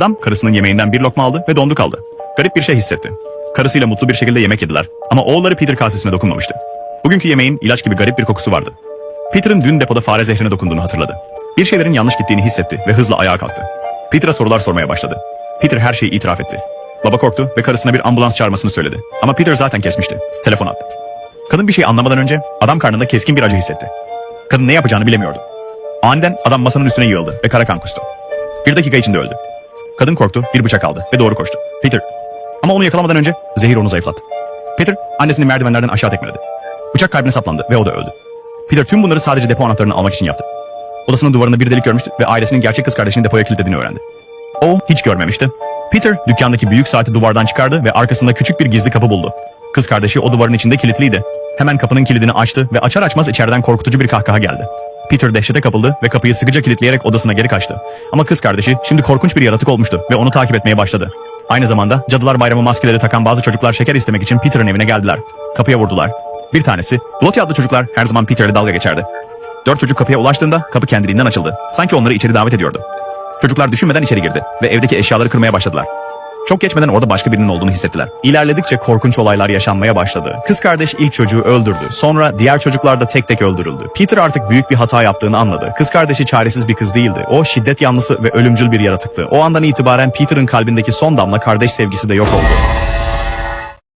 Adam karısının yemeğinden bir lokma aldı ve dondu kaldı. Garip bir şey hissetti. Karısıyla mutlu bir şekilde yemek yediler ama oğulları Peter kasesine dokunmamıştı. Bugünkü yemeğin ilaç gibi garip bir kokusu vardı. Peter'ın dün depoda fare zehrine dokunduğunu hatırladı. Bir şeylerin yanlış gittiğini hissetti ve hızla ayağa kalktı. Peter'a sorular sormaya başladı. Peter her şeyi itiraf etti. Baba korktu ve karısına bir ambulans çağırmasını söyledi. Ama Peter zaten kesmişti. Telefon attı. Kadın bir şey anlamadan önce adam karnında keskin bir acı hissetti. Kadın ne yapacağını bilemiyordu. Aniden adam masanın üstüne yığıldı ve kara kan kustu. Bir dakika içinde öldü. Kadın korktu, bir bıçak aldı ve doğru koştu. Peter. Ama onu yakalamadan önce zehir onu zayıflattı. Peter annesini merdivenlerden aşağı tekmeledi. Bıçak kalbine saplandı ve o da öldü. Peter tüm bunları sadece depo anahtarını almak için yaptı. Odasının duvarında bir delik görmüştü ve ailesinin gerçek kız kardeşini depoya kilitlediğini öğrendi. O hiç görmemişti. Peter dükkandaki büyük saati duvardan çıkardı ve arkasında küçük bir gizli kapı buldu. Kız kardeşi o duvarın içinde kilitliydi. Hemen kapının kilidini açtı ve açar açmaz içeriden korkutucu bir kahkaha geldi. Peter dehşete kapıldı ve kapıyı sıkıca kilitleyerek odasına geri kaçtı. Ama kız kardeşi şimdi korkunç bir yaratık olmuştu ve onu takip etmeye başladı. Aynı zamanda Cadılar Bayramı maskeleri takan bazı çocuklar şeker istemek için Peter'ın evine geldiler. Kapıya vurdular. Bir tanesi, Lottie adlı çocuklar her zaman Peter'le dalga geçerdi. Dört çocuk kapıya ulaştığında kapı kendiliğinden açıldı. Sanki onları içeri davet ediyordu. Çocuklar düşünmeden içeri girdi ve evdeki eşyaları kırmaya başladılar. Çok geçmeden orada başka birinin olduğunu hissettiler. İlerledikçe korkunç olaylar yaşanmaya başladı. Kız kardeş ilk çocuğu öldürdü. Sonra diğer çocuklar da tek tek öldürüldü. Peter artık büyük bir hata yaptığını anladı. Kız kardeşi çaresiz bir kız değildi. O şiddet yanlısı ve ölümcül bir yaratıktı. O andan itibaren Peter'ın kalbindeki son damla kardeş sevgisi de yok oldu.